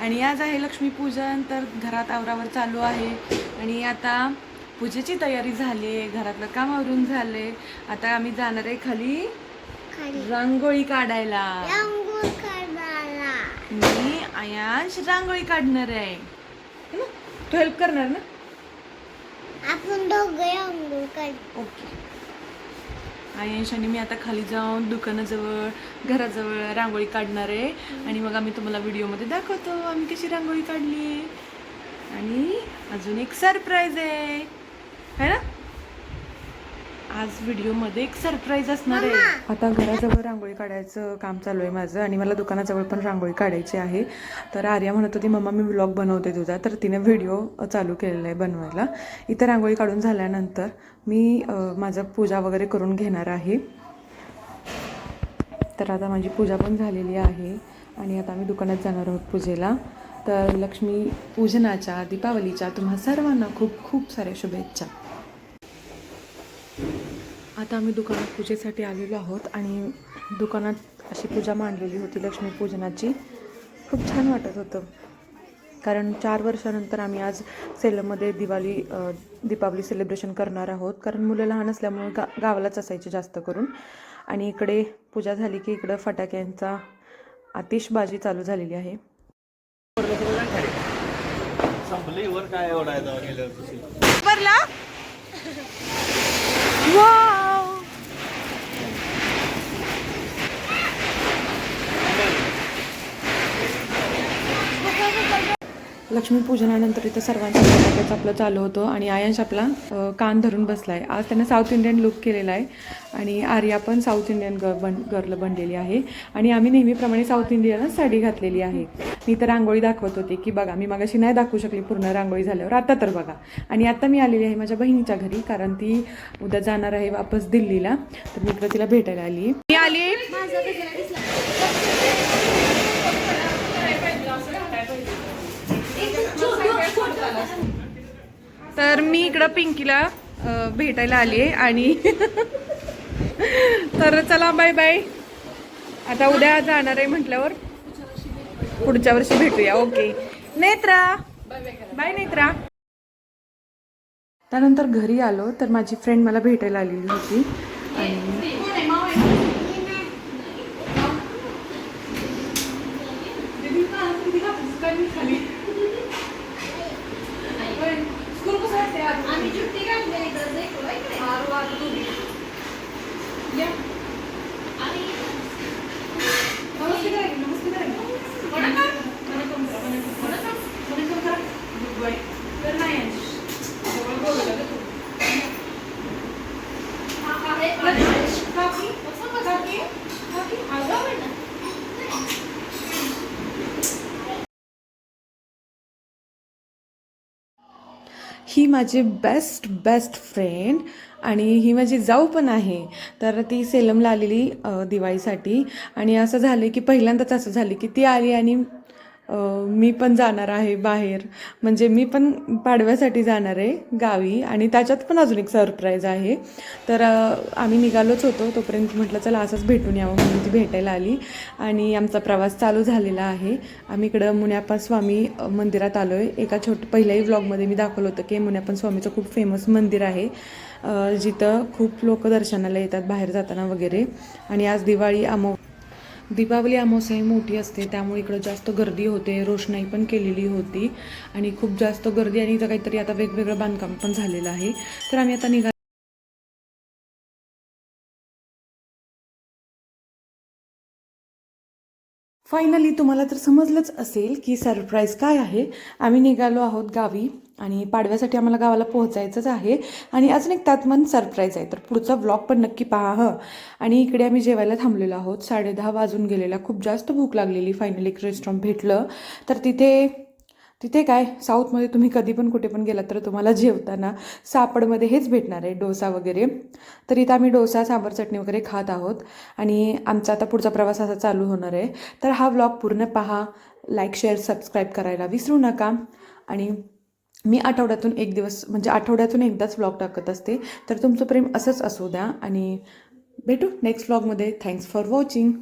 आणि आज आहे लक्ष्मीपूजन तर घरात आवरावर चालू आहे. आणि आता पूजेची तयारी झाली आहे घरातलं काम आवरून झाले आता आम्ही जाणार आहे खाली रांगोळी काढायला. मी आयांश रांगोळी काढणार आहे. ना? तू हेल्प करणार ना? आपण ओके आयांश आणि मी आता खाली जाऊन दुकानाजवळ घराजवळ रांगोळी काढणार आहे. आणि मग आम्ही तुम्हाला व्हिडिओमध्ये दाखवतो आम्ही कशी रांगोळी काढली. आणि अजून एक सरप्राईज आहे. है ना? आज व्हिडिओमध्ये एक सरप्राईज असणार आहे. आता घराजवळ रांगोळी काढायचं काम चालू आहे माझं आणि मला दुकानाजवळ पण रांगोळी काढायची आहे. तर आर्या म्हणत होती मम्मा मी व्लॉग बनवते तुझा. तर तिने व्हिडिओ चालू केलेला आहे बनवायला. इथं रांगोळी काढून झाल्यानंतर मी माझं पूजा वगैरे करून घेणार आहे. तर आता माझी पूजा पण झालेली आहे आणि आता आम्ही दुकानात जाणार आहोत पूजेला. तर लक्ष्मी पूजनाच्या दीपावलीच्या तुम्हा सर्वांना खूप खूप साऱ्या शुभेच्छा. आता आम्ही दुकानात पूजेसाठी आलेलो आहोत आणि दुकानात अशी पूजा मांडलेली होती लक्ष्मी पूजनाची. खूप छान वाटत होतं. कारण चार वर्षानंतर आम्ही आज सेलममध्ये दिवाळी दीपावली सेलिब्रेशन करणार आहोत. कारण मुलं लहान असल्यामुळे गा गावालाच असायचे जास्त करून. आणि इकडे पूजा झाली की इकडं फटाक्यांचा आतिषबाजी चालू झालेली आहे. संपली वर काय एवढा आहे जाऊन गेल्यावर तुझी भरला वाव लक्ष्मीपूजनानंतर इथं सर्वांच्या फटाक्याचं आपलं चालू होतं आणि आयांश आपला कान धरून बसला आहे आज त्यानं साऊथ इंडियन लुक केलेला आहे आणि आर्या पण साऊथ इंडियन ग बन गर्ल बनलेली आहे. आणि आम्ही नेहमीप्रमाणे साऊथ इंडियनच साडी घातलेली आहे. मी तर रांगोळी दाखवत होते की बघा मी मागाशी नाही दाखवू शकली पूर्ण रांगोळी झाल्यावर. आता तर बघा. आणि आता मी आलेली आहे माझ्या बहिणीच्या घरी कारण ती उद्या जाणार आहे वापस दिल्लीला. तर मी तिला भेटायला आली. मी आली. तर मी इकडं पिंकीला भेटायला आली आहे आणि तर चला बाय बाय आता उद्या जाणार आहे म्हटल्यावर पुढच्या वर्षी भेटूया. ओके नेत्रा. बाय नेत्रा. त्यानंतर घरी आलो तर माझी फ्रेंड मला भेटायला आलेली होती. आणि ही माझी बेस्ट बेस्ट फ्रेंड आणि ही माझी जाऊ पण आहे. तर ती सेलमला आलेली दिवाळीसाठी. आणि असं झालं की पहिल्यांदाच असं झालं की ती आली आणि मी पण जाणार आहे बाहेर. म्हणजे मी पण पाडव्यासाठी जाणार आहे गावी आणि त्याच्यात पण अजून एक सरप्राईज आहे. तर आम्ही निघालोच होतो. तोपर्यंत म्हटलं चला असंच भेटून यावं म्हणून ती भेटायला आली. आणि आमचा प्रवास चालू झालेला आहे. आम्ही इकडं मुन्यापा स्वामी मंदिरात आलो आहे एका छोट पहिल्याही व्लॉगमध्ये मी दाखवलं होतं की मुन्यापन स्वामीचं खूप फेमस मंदिर आहे. जिथं खूप लोक दर्शनाला येतात बाहेर जाताना वगैरे. आणि आज दिवाळी अमो दीपावली अमावस्या ही मोठी असते त्यामुळे इकडं जास्त गर्दी होते. रोषणाई पण केलेली होती. आणि खूप जास्त गर्दी आणि इथं काहीतरी आता वेगवेगळं बांधकाम पण झालेलं आहे. तर आम्ही आता निघा फायनली तुम्हाला तर समजलंच असेल की सरप्राईज काय आहे. आम्ही निघालो आहोत गावी आणि पाडव्यासाठी आम्हाला गावाला पोहोचायचंच आहे. आणि अजून एक त्यात मन सरप्राईज आहे. तर पुढचा व्लॉग पण नक्की पहा हं. आणि इकडे आम्ही जेवायला थांबलेलो आहोत. साडेदहा वाजून गेलेला. खूप जास्त भूक लागलेली. फायनली एक रेस्टॉरंट भेटलं. तर तिथे तिथे काय? साऊथमध्ये तुम्ही कधी पण कुठे पण गेलात तर तुम्हाला जेवताना सापडमध्ये हेच भेटणार आहे डोसा वगैरे. तर इथं आम्ही डोसा सांबर चटणी वगैरे खात आहोत आणि आमचा आता पुढचा प्रवास असा चालू होणार आहे. तर हा व्लॉग पूर्ण पहा लाईक शेअर सबस्क्राईब करायला विसरू नका. आणि मी आठवड्यातून एक दिवस म्हणजे आठवड्यातून एकदाच व्लॉग टाकत असते. तर तुमचं प्रेम असंच असू द्या आणि भेटू नेक्स्ट व्लॉगमध्ये थँक्स फॉर वॉचिंग